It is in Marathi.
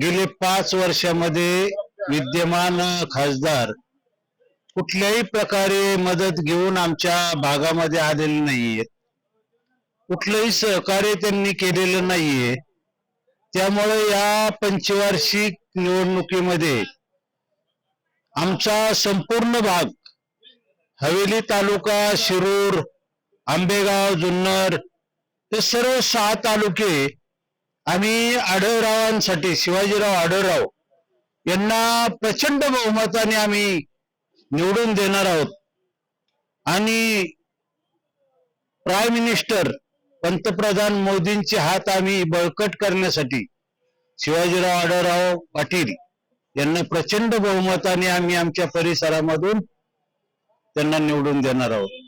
गेले पाच वर्षामध्ये विद्यमान खासदार कुठल्याही प्रकारे मदत घेऊन आमच्या भागामध्ये आलेले नाहीये. कुठलंही सहकार्य त्यांनी केलेलं नाहीये. त्यामुळे या पंचवार्षिक निवडणुकीमध्ये आमचा संपूर्ण भाग हवेली तालुका शिरूर आंबेगाव जुन्नर हे सर्व सहा तालुके आम्ही आढळरावांसाठी शिवाजीराव आढळराव यांना प्रचंड बहुमताने आम्ही निवडून देणार आहोत. आणि प्राईम मिनिस्टर पंतप्रधान मोदींचे हात आम्ही बळकट करण्यासाठी शिवाजीराव आढळराव पाटील यांना प्रचंड बहुमताने आम्ही आमच्या परिसरामधून त्यांना निवडून देणार आहोत.